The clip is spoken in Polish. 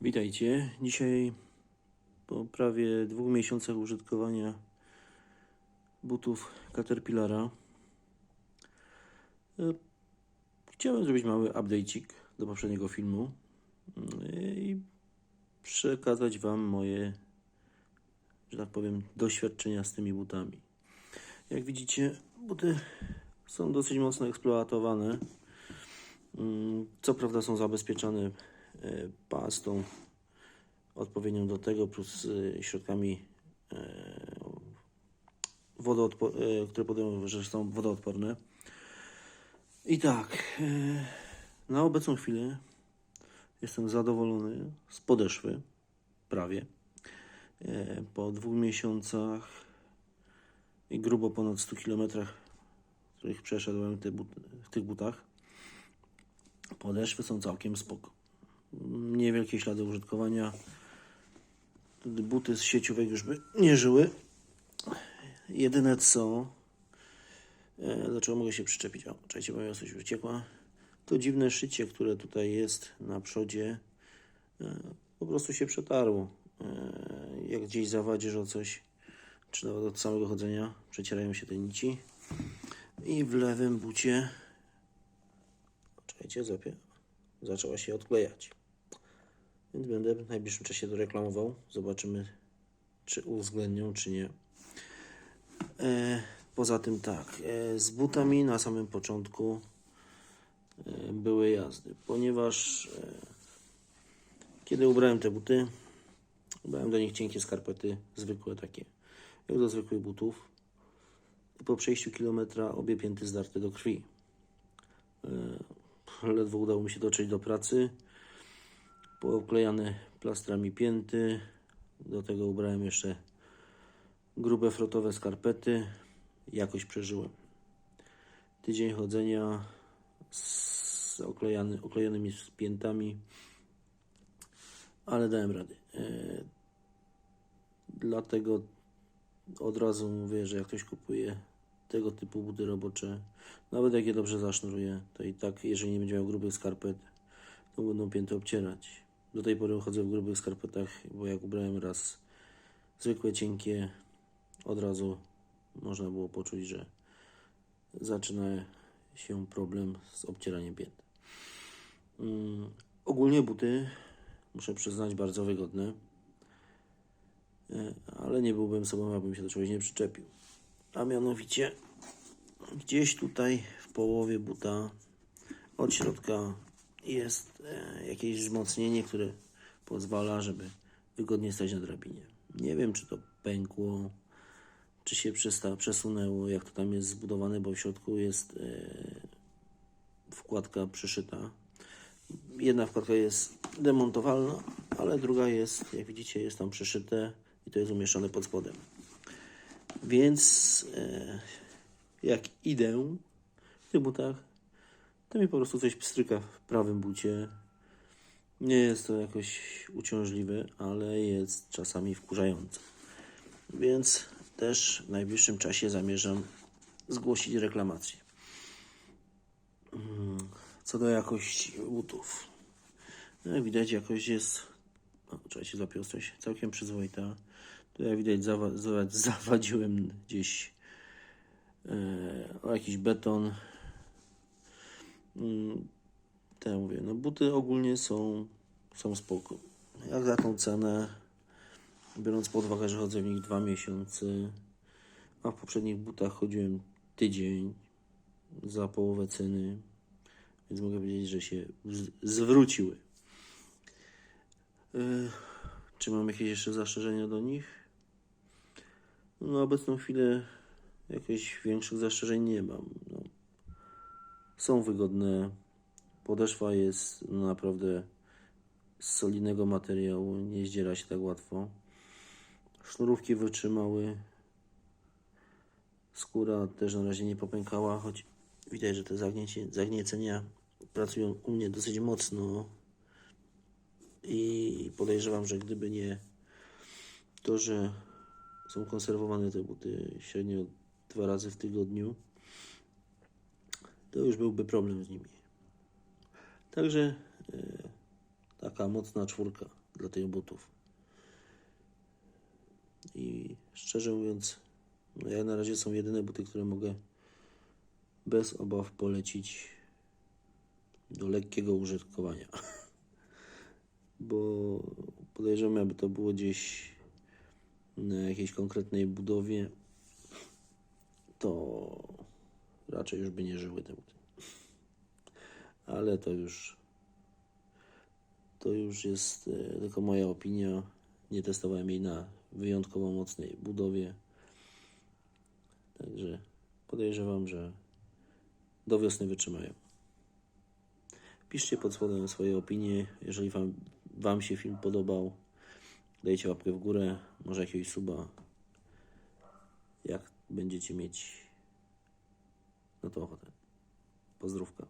Witajcie. Dzisiaj po prawie dwóch miesiącach użytkowania butów Caterpillara e, chciałem zrobić mały update'ik do poprzedniego filmu e, i przekazać Wam moje, że tak powiem, doświadczenia z tymi butami. Jak widzicie, buty są dosyć mocno eksploatowane. Mm, Co prawda są zabezpieczone e, pastą odpowiednią do tego, plus e, środkami, e, e, które podają, że są wodoodporne. I tak, e, na obecną chwilę jestem zadowolony z podeszwy, prawie. E, Po dwóch miesiącach i grubo ponad 100 kilometrach, których przeszedłem w tych butach, podeszwy są całkiem spoko. Niewielkie ślady użytkowania. Buty z sieciówek już by nie żyły. Jedyne co, e, do czego mogę się przyczepić, o, czekajcie, bo mi coś uciekła, to dziwne szycie, które tutaj jest na przodzie, e, po prostu się przetarło. E, jak gdzieś zawadzisz o coś, czy nawet od samego chodzenia, przecierają się te nici. I w lewym bucie, czekajcie, zapie, zaczęła się odklejać. Więc będę w najbliższym czasie to reklamował. Zobaczymy, czy uwzględnią, czy nie. E, poza tym tak, e, z butami na samym początku e, były jazdy, ponieważ e, kiedy ubrałem te buty, ubrałem do nich cienkie skarpety, zwykłe takie, jak do zwykłych butów. I po przejściu kilometra obie pięty zdarte do krwi. E, ledwo udało mi się dotrzeć do pracy pooklejane plastrami pięty. Do tego ubrałem jeszcze grube frotowe skarpety. Jakoś przeżyłem. Tydzień chodzenia z oklejany, oklejonymi piętami, ale dałem rady. E, dlatego od razu mówię, że jak ktoś kupuje tego typu buty robocze, nawet jak je dobrze zasznuruje, to i tak, jeżeli nie będzie miał grubych skarpet, to będą pięty obcierać. Do tej pory chodzę w grubych skarpetach, bo jak ubrałem raz zwykłe, cienkie, od razu można było poczuć, że zaczyna się problem z obcieraniem pięt. Mm, ogólnie buty, muszę przyznać, bardzo wygodne, E, ale nie byłbym sobą, abym się do czegoś nie przyczepił. A mianowicie, gdzieś tutaj w połowie buta od środka jest e, jakieś wzmocnienie, które pozwala, żeby wygodnie stać na drabinie. Nie wiem, czy to pękło, czy się przesunęło, jak to tam jest zbudowane, bo w środku jest e, wkładka przyszyta. Jedna wkładka jest demontowalna, ale druga jest, jak widzicie, jest tam przyszyte i to jest umieszczone pod spodem. Więc e, jak idę w tych butach, to mi po prostu coś pstryka w prawym bucie. Nie jest to jakoś uciążliwe, ale jest czasami wkurzające. Więc też w najbliższym czasie zamierzam zgłosić reklamację. Mm, Co do jakości butów. No, widać, jakość jest. O, czekajcie, zapiął coś całkiem przyzwoita. Tu jak widać, zawa- zawadziłem gdzieś e, o jakiś beton. Mm, to ja mówię, no buty ogólnie są, są spoko. Jak za tą cenę, biorąc pod uwagę, że chodzę w nich dwa miesiące, a w poprzednich butach chodziłem tydzień za połowę ceny, więc mogę powiedzieć, że się zwróciły. E, czy mam jakieś jeszcze zastrzeżenia do nich? No, na obecną chwilę jakichś większych zastrzeżeń nie mam. Są wygodne. Podeszwa jest no, naprawdę z solidnego materiału, nie zdziera się tak łatwo. Sznurówki wytrzymały. Skóra też na razie nie popękała, choć widać, że te zagniecie, zagniecenia pracują u mnie dosyć mocno. I podejrzewam, że gdyby nie to, że są konserwowane te buty średnio dwa razy w tygodniu, to już byłby problem z nimi. Także e, taka mocna czwórka. dla tych butów. I szczerze mówiąc, no ja na razie są jedyne buty, które mogę bez obaw polecić do lekkiego użytkowania. Bo podejrzewam, aby to było gdzieś na jakiejś konkretnej budowie, to raczej już by nie żyły te buty. Ale to już to już jest e, tylko moja opinia. Nie testowałem jej na wyjątkowo mocnej budowie. Także podejrzewam, że do wiosny wytrzymają. Piszcie pod spodem swoje opinie. Jeżeli wam, wam się film podobał, dajcie łapkę w górę, może jakiegoś suba. Jak będziecie mieć na to ochotę. Pozdrówka.